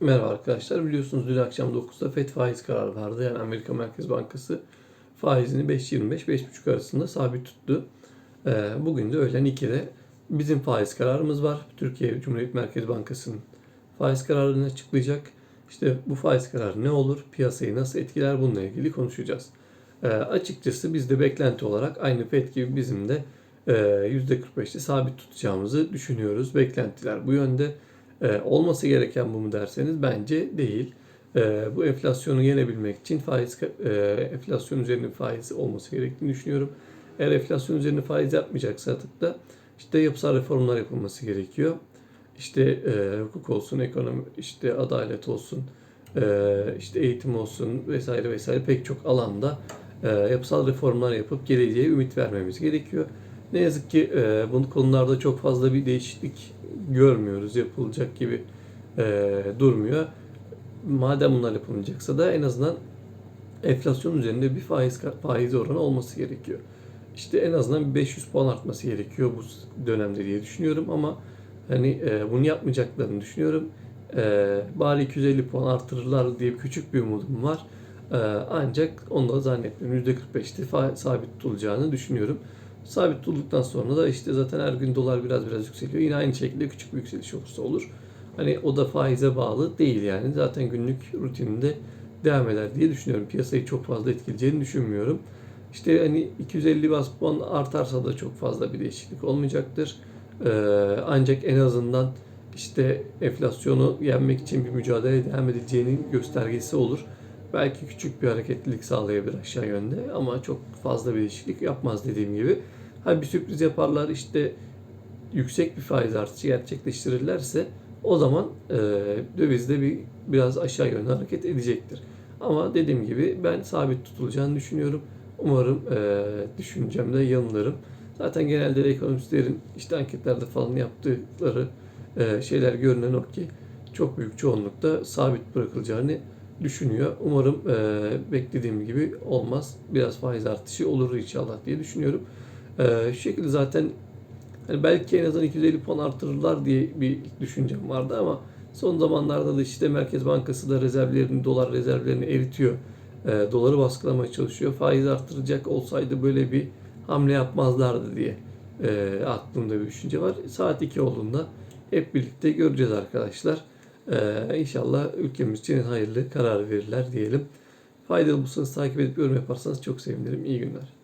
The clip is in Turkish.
Merhaba arkadaşlar. Biliyorsunuz dün akşam 9'da FED faiz kararı vardı. Yani Amerika Merkez Bankası faizini 5.25-5.5 arasında sabit tuttu. Ee, Bugün de öğlen 2'de bizim faiz kararımız var. Türkiye Cumhuriyet Merkez Bankası'nın faiz kararını açıklayacak. İşte bu faiz kararı ne olur, piyasayı nasıl etkiler bununla ilgili konuşacağız. Ee, açıkçası biz de beklenti olarak aynı FED gibi bizim de e, %45'te sabit tutacağımızı düşünüyoruz. Beklentiler bu yönde. Ee, olması gereken bu mu derseniz bence değil. Ee, bu enflasyonu yenebilmek için faiz e, enflasyon üzerine faiz olması gerektiğini düşünüyorum. Eğer enflasyon üzerine faiz yapmayacaksak da işte yapısal reformlar yapılması gerekiyor. İşte e, hukuk olsun, ekonomi, işte adalet olsun, e, işte eğitim olsun vesaire vesaire pek çok alanda e, yapısal reformlar yapıp geleceğe ümit vermemiz gerekiyor. Ne yazık ki e, bu konularda çok fazla bir değişiklik görmüyoruz, yapılacak gibi e, durmuyor. Madem bunlar yapılmayacaksa da en azından enflasyon üzerinde bir faiz faiz oranı olması gerekiyor. İşte en azından bir 500 puan artması gerekiyor bu dönemde diye düşünüyorum ama hani e, bunu yapmayacaklarını düşünüyorum. E, bari 250 puan artırırlar diye küçük bir umudum var. E, ancak onu da zannetmiyorum. %45'te fa- sabit tutulacağını düşünüyorum. Sabit tutulduktan sonra da işte zaten her gün dolar biraz biraz yükseliyor. Yine aynı şekilde küçük bir yükseliş olursa olur. Hani o da faize bağlı değil yani. Zaten günlük rutininde devam eder diye düşünüyorum. Piyasayı çok fazla etkileyeceğini düşünmüyorum. İşte hani 250 bas puan artarsa da çok fazla bir değişiklik olmayacaktır. Ee, ancak en azından işte enflasyonu yenmek için bir mücadele devam edileceğinin göstergesi olur. Belki küçük bir hareketlilik sağlayabilir aşağı yönde ama çok fazla bir değişiklik yapmaz dediğim gibi. Ha bir sürpriz yaparlar işte yüksek bir faiz artışı gerçekleştirirlerse o zaman e, dövizde bir biraz aşağı yönde hareket edecektir. Ama dediğim gibi ben sabit tutulacağını düşünüyorum. Umarım e, düşüncemde yanılırım. Zaten genelde de ekonomistlerin işte anketlerde falan yaptıkları e, şeyler görünen o ki çok büyük çoğunlukta sabit bırakılacağını düşünüyor. Umarım e, beklediğim gibi olmaz. Biraz faiz artışı olur inşallah diye düşünüyorum. E, şu şekilde zaten hani belki en azından 250 puan artırırlar diye bir düşüncem vardı ama son zamanlarda da işte Merkez Bankası da rezervlerini, dolar rezervlerini eritiyor. E, doları baskılamaya çalışıyor. Faiz artıracak olsaydı böyle bir hamle yapmazlardı diye e, aklımda bir düşünce var. Saat 2 olduğunda hep birlikte göreceğiz arkadaşlar. Ee, inşallah ülkemiz için hayırlı karar verirler diyelim. Faydalı bulsanız takip edip yorum yaparsanız çok sevinirim. İyi günler.